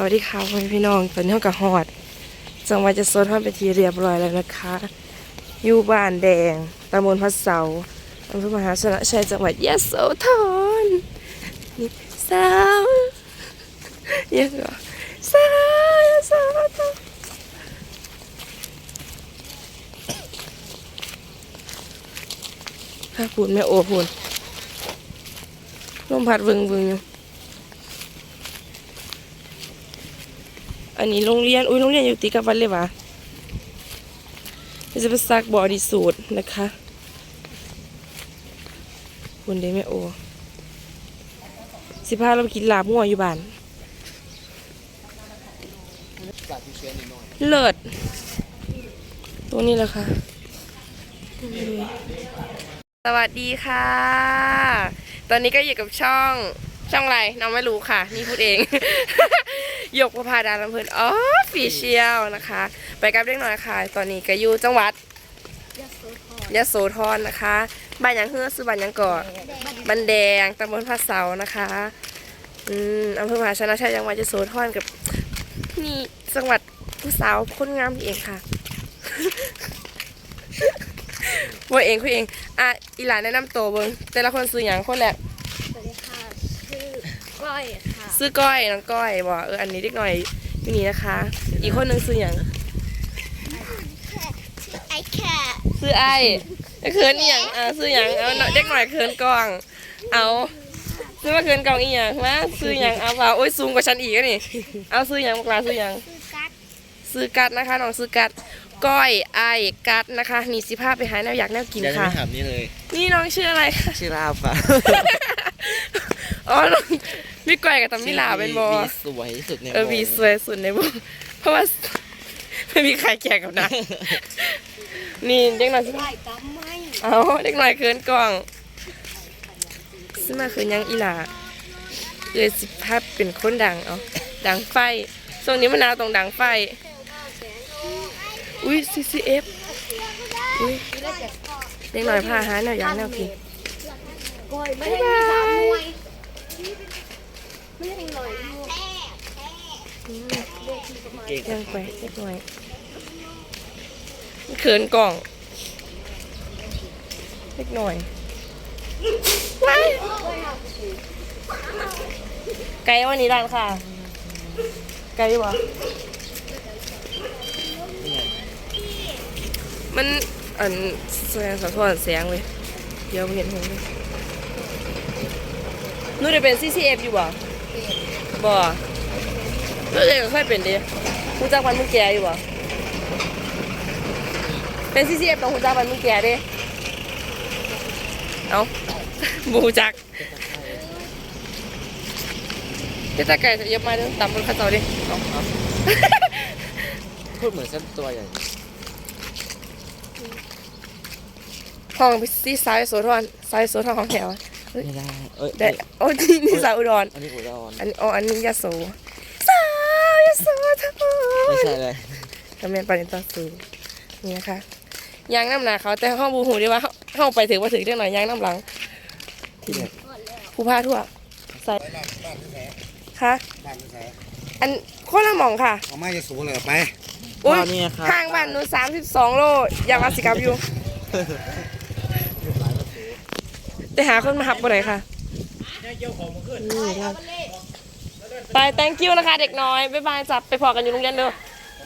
สวัสดีค่ะพ่อพี่น้องตอนนี้เรากับฮอด จังหวัดจะโซนทอดไปทีเรียบร้อยแล้วนะคะ อยู่บ้านแดงตำบลพัดเสาอำเภอมหาชนะชัยจังหวัดยะโสธรนี่สาวยังเหรอสาวยะโสธรถ้าพูดไม่โอ้พูดลมพัดวึงวึงอยู่ นนี้โรงเรียน อุ้ยโรงเรียนอยู่ติดกับวัดเลยวะจะไปซักบอดีสูตรนะคะคุณได้ไหมโอ สิพาเราไปกินลาบงัวอยู่บ้าน เลิศ ตัวนี้แหละค่ะ สวัสดีค่ะ ตอนนี้ก็อยู่กับช่องช่องอะไรน้องไม่รู้ค่ะ นี่พูดเอง ยกประพาดาลำเพลินอ๋อฟีเชียลนะคะ ไปกับเล็กน้อยค่ะ ตอนนี้ก็อยู่จังหวัดยะโสธรนะคะบ้านหยังเฮือซื้อบ้านหยังก่อบันแดงตำบลพระเสานะคะอืมอำเภอมหาชนะชัยจังหวัดยะโสธรกับนี่จังหวัดผู้สาวคนงามที่เองค่ะว่าเองคุยเองอะอีหลานแนะนำตัวเบิ้งแต่ละคนซื้ออย่างคนแรกสวัสดีค่ะชื่อก้อยค่ะ ซื้อก้อยน้องก้อยบอกเอออันนี้เด็กหน่อยอยู่นี่นะคะ อีกคนหนึงซื้ออย่างไอแค่ซื้อไอ้เขินอหย่างอ่าซื้ออย่างเอาเด็กหน่อยเขินกล้อง เอาซื้อมาเขินกล้องอีหยังมาซื้ออย่างเอาเปล่าโอ้ยสูงกว่าฉันอีกอะนี่ เอาซื้ออย่างบอกลาซื้ออย่างคือกัดซื้อกัดนะคะน้องซื้อกัดก้อยไอ้กัดนะคะนี่สิภาพไปหาแนวอยากแนวกินเดี๋ยวจะค่ะไม่ถามนี่เลย นี่น้องชื่ออะไรคะชื่อลาบอะอ๋อน้อง พี่ก้อยกับตำมิลาเป็นบอวีสวยที่สุดในเออวงวีสวยสุดในวงเพราะว่าไม่มีใครแก่กับนางนี่เด็กหน่อยสิไล่กำไม่เอาเด็กหน่อยเคินกล่องซื้อมาคืนยังอีหลาเอยสิภาพเป็นคนดังเอาดังไฟช่วงนี้มันหนาวตรงดังไฟ อุ้ย CCF อุ้ยเด็กหน่อยพาหาแนวอยางแนวกินก้อยไม่ได้มีสามหน่วย ไม่ได้หน่อยยู่เก่งยังไปเล็กหน่อยเขินกล่องเล็กหน่อยว้ายไกลวันนี้ดันค่ะ ไกลวะมันอันแสดงสะท้อนแสงเลยเดี๋ยวเห็นหงเลยนู่นจะเป็น CCF อยู่บ่ บ่นู่นเองก็ค่อยเป็นดิหูจักวันมึงแก่อยู่บ่เป็น CCF ต้องหูจักวันมึงแก่ดิเอ้าบูจักเจ้าตาไก่เยับมาเด้อตามบนข้าเจ้าดิเอาเอาพูดเหมือนเส้นตัวใหญ่ห้องที่สายโสธรสายโสธรของแถว ไม่ได้เอ้ยได้โอ้ที่นี่สาวอุดรอันนี้อุดรอันอ๋ออันนี้ยะโสสาวยะโสธรไม่ใช่เลยกำเนิดปานิตาสูนี่นะคะยางน้ำหนาเขาแต่ห้องบูหูดีว่าเข้าไปถือว่าถือได้หน่อยยางน้ำหลังที่ไหนผู้ผ้าทั่วใส่ค่ะบ้านไม่ใช่อันโคตรละหมองค่ะเอาไม้จะสูงเลยไปอุ้ยพ่อนี่ครับห่างบ้านหนูสามสิบสองโลอยากมาสิกลับอยู่ แต่หาคนมาหับบ่ไหนค่ะนี่เราไป thank you นะคะ เด็กน้อย บ๊ายบายจับไปพอกันอยู่โรงเรียนเด้อ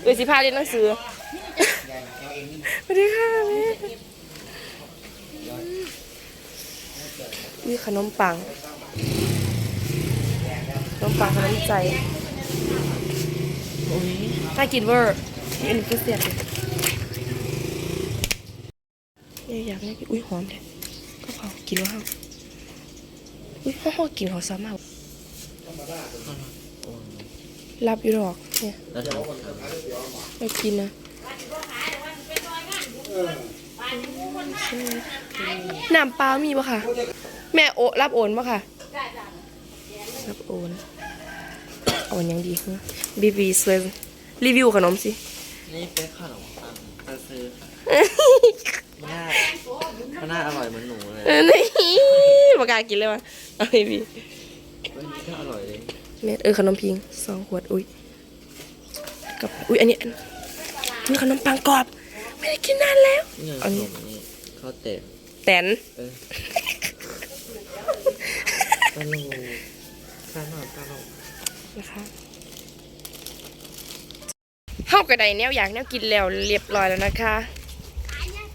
เออสิพาเรียนหนังสือสวัสดีค่ะแม่นี่ขนมปัง ขนมปังขนมใจโอ้ยน่ากินเวอร์อันนี้ก็เสียบเลยเนี่ยอยากได้กินอุ้ยหอมเลย ก็เผากินว่าห้าวอุ้ยห้าวกินเขาซ้ำมากรับอยู่ดอกเนี่ยแล้วเดี๋ยวไม่กินนะน้ำเปล่ามีปะค่ะ แม่โอรับโอนปะค่ะรับโอนเอาอันยังดีฮะบีบีสวยรีวิวขนมสิ นี่เป็นขนมปังซื้อ ค่ะมันน่ามันน่าอร่อยเหมือนหนูเลยเออนี่ปากกล้ากินเลยวะเอาบีบีเฮ้ยนี่ก็อร่อยเลยเม็ดเออขนมพิงสองขวดอุ้ยกับอุ้ยอันนี้อันนี่ขนมปังกรอบ ไม่ได้กินนานแล้วนี่อันนี้ขนมนี่ข้าวเตะแตนเออตลกตลกตลกนะคะเข้ากระไดแนวอยากแนวกินแล้วเรียบร้อยแล้วนะคะ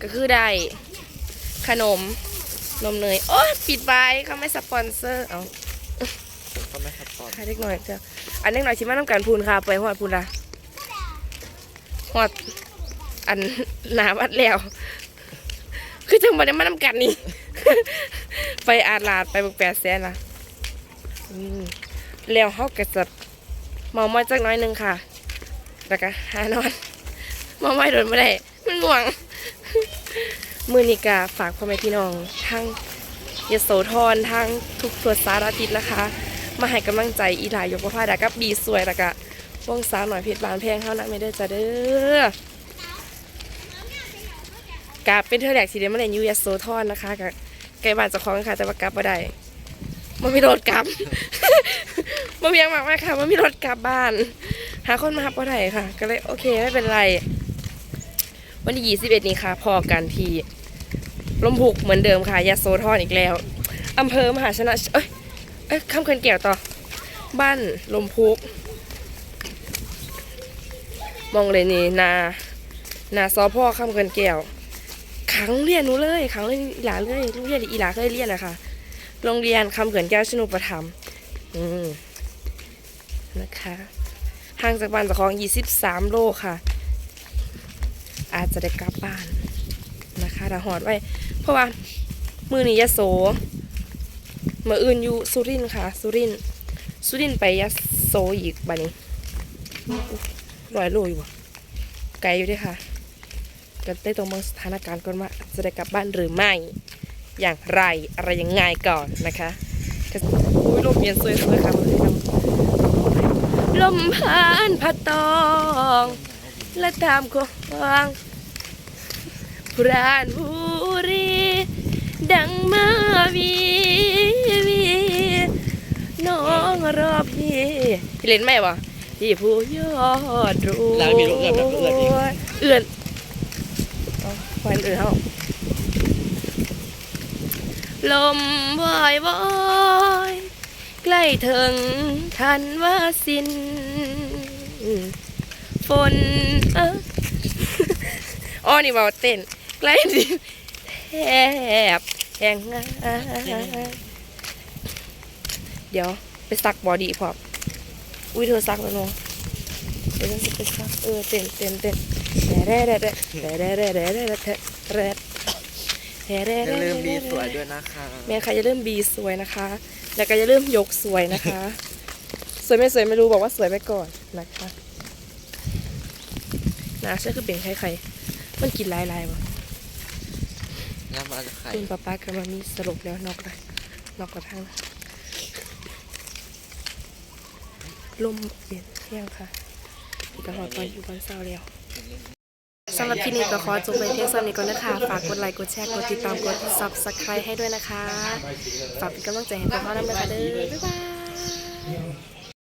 ก็คือได้ขนมนมเนยโอ้ยปิดไว้เขาไม่สปอนเซอร์เอาเขาไม่ขัดตอนค่ะเล็กหน่อยเจ้าอันเล็กหน่อยชิมาน้ำกันพูนค่ะไปหอดพูนละหอดอันหนาวัดแล้ว คือจังบ่ได้มาน้ำกันนี่ไปอาดลาดไปเบึกแปดแสนละอืมแล้วเขาก็จะเมามาจักหน้อยหนึงค่ะ แล้วก็หานอนเมาไม่โดนไม่ได้ มันห่วง มือนิกาฝากพ่อแม่พี่น้องทั้งยโสธรทั้งทุกทั่วสารทิศนะคะ มาให้กำลังใจอีหลายยกประพาดากับดีสวยแล้วก็วงสาวหน่อยเพชรบานแพงเท่านั้นไม่ได้จะเด้อกาเป็นเธอแหลกสีเดียมาเล่นอยูยโสธรนะคะกับไกลบ้านจะคล้องค่ะแต่ว่ากลับมาได้มันมีรถกลับมาเพียงมากมากค่ะมันมีรถกลับบ้าน หาคนมาหับบ่ได้ค่ะ ก็เลยโอเคไม่เป็นไร วันที่21 นี้ค่ะพอกันที่ลมพุกเหมือนเดิมค่ะยาโซทอนอีกแล้วอำเภอมหาชนะ เอ้ยเอ้ยข้ามเขื่อนแก้วต่อ บ้านลมพุก มองเลยนี่นา นาซอพ่อข้ามเขื่อนแก้วขังเรียนหนูเลยขังเรียนอีหลาเลยโรงเรียนอีหลาเคยเรียนนะคะโรงเรียนคำเขื่อนแก้วชนุประถมภ์อืมนะคะห่างจากบ้านเจากของ 23 โลค่ะ อาจจะได้กลับบ้านนะคะถ้าหอดไว้ เพราะว่ามือนี้ยะโสมืออื่นอยู่สุรินค่ะ สุรินสุรินไปยะโสอีกบัดนี้ร้อยโลอยู่ไกลอยู่ด้วยค่ะก็ได้ตรงมองสถานการณ์ก่อนว่าจะได้กลับบ้านหรือไม่ อย่างไรอะไรยังไงก่อนนะคะอุ้ยลมเย็นสวยๆค่ะมันคือลมพานพัดตอง และตามกวางพรานบุรีดังมาวีวีน้องรอพี่พี่เล่นไหมวะพี่ผู้ยอดรู้แล้วมีลูกเอื้อนแบบลูกเอื้อนอีกเอื้อนเอาไฟเอื้อนเอาลมวายวายใกล้ถึงทันว่าสิน ฝนเอออ๋อนี่บอกเต้นใกล้ดินแทบแหงเดี๋ยวไปซักบอดี้พร้อมอุ้ยเธอซักแล้วเนาะเดี๋ยวฉันจะไปซักเออเต้นเต้นเต้นแร่แร่แร่แร่แร่แร่แร่แร่แร่แร่แร่แร่อย่าแร่ลืมบีสวยด้วยนะคะแม่ค่ะอย่าเริ่มบีสวยนะคะ แล้วก็อย่าเริ่มยกสวยนะคะ สวยไม่สวยไม่รู้บอกว่าสวยไปก่อนนะคะ นะเชื่อคือเป็นใครๆมันกินหลายๆวะน้ำมันจะไข่คุณป้าป้ากับมามีสรุปแล้วนอกเลยนอกกระทั่งลมเย็นเที่ยงค่ะกระหอตอนอยู่บนเสาแล้วสำหรับที่นี้ก็ขอจบไปเพียงเท่านี้ก่อนนะคะ ฝากกดไลค์ กดแชร์ กดติดตาม กด subscribe ให้ด้วยนะคะ ฝากเป็นกำลังใจให้พวกเราด้วยนะคะเด้อ บ๊ายบาย